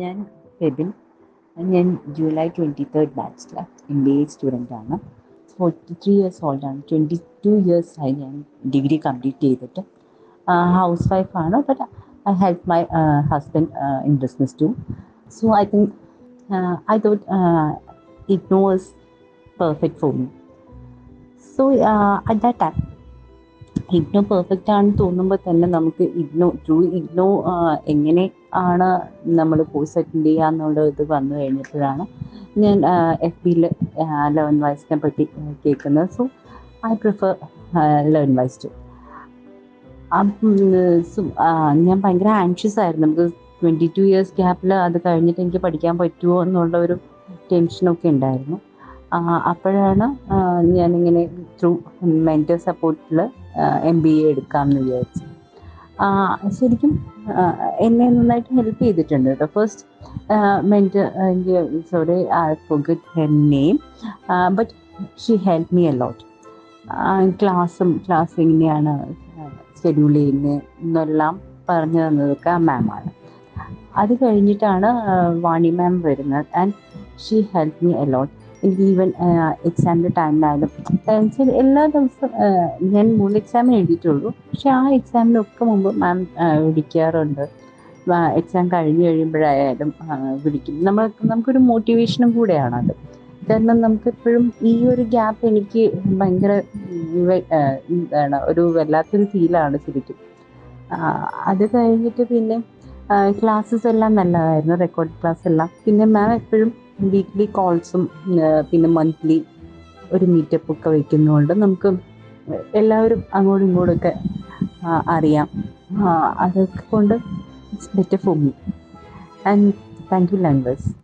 ഞാൻ ഫെബിൻ. ഞാൻ July twenty third ബാച്ചിലെ എം ബി എ സ്റ്റുഡന്റ് ആണ്. ഫോർട്ടി ത്രീ ഇയേഴ്സ് ഓൾഡ് ആണ്. ട്വന്റി ടു ഇയേഴ്സ് ആയി ഞാൻ ഡിഗ്രി കംപ്ലീറ്റ് ചെയ്തിട്ട്. ഹൗസ് വൈഫാണ് but I help my husband in business too so I think I thought IGNOU is perfect for me so at that time IGNOU perfect ആണെന്ന് തോന്നുമ്പോൾ തന്നെ നമുക്ക് IGNOU through IGNOU എങ്ങനെ ആണ് നമ്മൾ കോഴ്സ് അറ്റൻഡ് ചെയ്യുക എന്നുള്ള ഇത് വന്നു കഴിഞ്ഞപ്പോഴാണ് ഞാൻ എഫ് ബിയിൽ ലെവൻ വൈസിനെ പറ്റി കേൾക്കുന്നത്. So I prefer Levin wise too ഞാൻ ഭയങ്കര ആൻഷ്യസ് ആയിരുന്നു. നമുക്ക് ട്വന്റി ടു ഇയേഴ്സ് ഗ്യാപ്പിൽ അത് കഴിഞ്ഞിട്ട് എനിക്ക് പഠിക്കാൻ പറ്റുമോ എന്നുള്ള ഒരു ടെൻഷനൊക്കെ ഉണ്ടായിരുന്നു. അപ്പോഴാണ് ഞാനിങ്ങനെ ത്രൂ മെന്റർ സപ്പോർട്ടിൽ എം ബി എ എടുക്കാമെന്ന് വിചാരിച്ചു. ശരിക്കും എന്നെ നന്നായിട്ട് ഹെൽപ്പ് ചെയ്തിട്ടുണ്ട് കേട്ടോ first mentor sorry I forget her name but she help me a lot ക്ലാസ്സും ക്ലാസ് എങ്ങനെയാണ് ഷെഡ്യൂൾ ചെയ്യുന്നത് എന്നെല്ലാം പറഞ്ഞു തന്നതൊക്കെ മാമാണ് അത് കഴിഞ്ഞിട്ടാണ് വാണി മാം വരുന്നത്. And she help me a lot എനിക്ക് ഈവൻ എക്സാമിന്റെ ടൈമിലായാലും വെച്ചാൽ എല്ലാ ദിവസവും ഞാൻ മൂന്ന് എക്സാമിന് എഴുതിയിട്ടുള്ളൂ. പക്ഷെ ആ എക്സാമിനൊക്കെ മുമ്പ് മാം വിളിക്കാറുണ്ട്. എക്സാം കഴിഞ്ഞ് കഴിയുമ്പോഴായാലും വിളിക്കും. നമ്മൾ നമുക്കൊരു മോട്ടിവേഷനും കൂടെയാണത്. കാരണം നമുക്കെപ്പോഴും ഈ ഒരു ഗ്യാപ്പ് എനിക്ക് ഭയങ്കര എന്താണ് ഒരു വല്ലാത്തൊരു ഫീലാണ് ശരിക്കും. അത് കഴിഞ്ഞിട്ട് പിന്നെ ക്ലാസ്സസ് എല്ലാം നല്ലതായിരുന്നു റെക്കോർഡ് ക്ലാസ് എല്ലാം. പിന്നെ മാം എപ്പോഴും വീക്ക്ലി കോൾസും പിന്നെ മന്ത്ലി ഒരു മീറ്റപ്പ് ഒക്കെ വയ്ക്കുന്നതുകൊണ്ട് നമുക്ക് എല്ലാവരും അങ്ങോട്ടും ഇങ്ങോട്ടൊക്കെ അറിയാം. അതൊക്കെ കൊണ്ട് it's better for me and thank you language